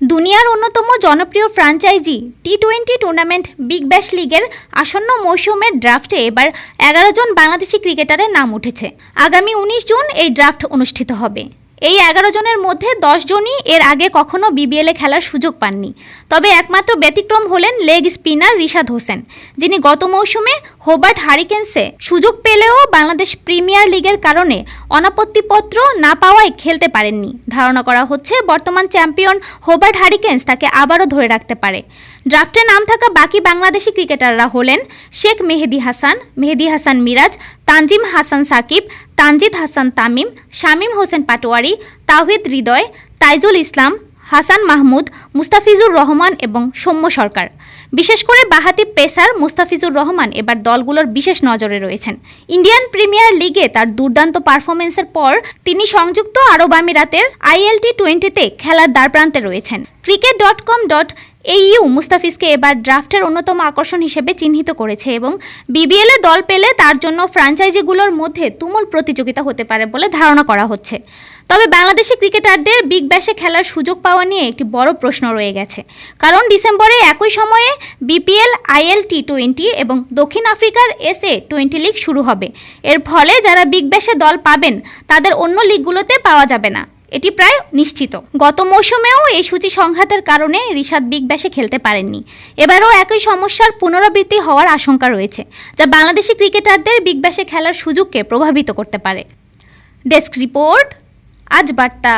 দুনিয়ার অন্যতম জনপ্রিয় franchise T twenty tournament Big Bash লিগের আসন্ন মৌসুমের ড্রাফটে এবার এগারো জন বাংলাদেশি ক্রিকেটারের নাম উঠেছে। আগামী উনিশ জুন এই ড্রাফট অনুষ্ঠিত হবে। এই এগারো জনের মধ্যে দশ জনই এর আগে কখনো বিবিএলে খেলার সুযোগ পাননি। তবে একমাত্র ব্যতিক্রম হলেন লেগ স্পিনার রিশাদ হোসেন, যিনি গত মৌসুমে হোবার্ট হারিকেন্সে সুযোগ পেলেও বাংলাদেশ প্রিমিয়ার লিগের কারণে অনাপত্তিপত্র না পাওয়ায় খেলতে পারেননি। ধারণা করা হচ্ছে বর্তমান চ্যাম্পিয়ন হোবার্ট হারিকেন্স তাকে আবারও ধরে রাখতে পারে। ড্রাফটে নাম থাকা বাকি বাংলাদেশি ক্রিকেটাররা হলেন শেখ মেহেদি হাসান মেহেদি হাসান মিরাজ, তানজিম হাসান সাকিব, তানজিদ হাসান তামিম, শামীম হোসেন পাটোয়ারি তাহিদ হৃদয়, তাইজুল ইসলাম হাসান মাহমুদ, মুস্তাফিজুর রহমান এবং সৌম্য সরকার। বিশেষ করে বাহাতি পেসার মুস্তাফিজুর রহমান এবার দলগুলোর বিশেষ নজরে রয়েছেন। ইন্ডিয়ান প্রিমিয়ার লিগে তার দুর্দান্ত পারফরমেন্সের পর তিনি সংযুক্ত আরব আমিরাতের আইএলটি টোয়েন্টিতে খেলার দ্বারপ্রান্তে রয়েছেন। Cricket dot com dot A U মুস্তাফিজকে এবার ড্রাফটের অন্যতম আকর্ষণ হিসেবে চিহ্নিত করেছে এবং বিবিএলে দল পেলে তার জন্য ফ্র্যাঞ্চাইজিগুলোর মধ্যে তুমুল প্রতিযোগিতা হতে পারে বলে ধারণা করা হচ্ছে। তবে বাংলাদেশি ক্রিকেটারদের বিগ ব্যাশে খেলার সুযোগ পাওয়া নিয়ে একটি বড় প্রশ্ন রয়ে গেছে। কারণ ডিসেম্বরে একই সময়ে বিপিএল আইএল টি টোয়েন্টি এবং দক্ষিণ আফ্রিকার এসএ টোয়েন্টি লিগ শুরু হবে। এর ফলে যারা বিগ ব্যাশে দল পাবেন, তাদের অন্য লিগগুলোতে পাওয়া যাবে না। এটি প্রায় নিশ্চিত। গত মৌসুমেও এই সূচি সংঘাতের কারণে ঋষাদ বিগ ব্যাশে খেলতে পারেননি। এবারও একই সমস্যার পুনরাবৃত্তি হওয়ার আশঙ্কা রয়েছে, যা বাংলাদেশি ক্রিকেটারদের বিগ ব্যাশে খেলার সুযোগকে প্রভাবিত করতে পারে। ডেস্ক রিপোর্ট, আজ বার্তা।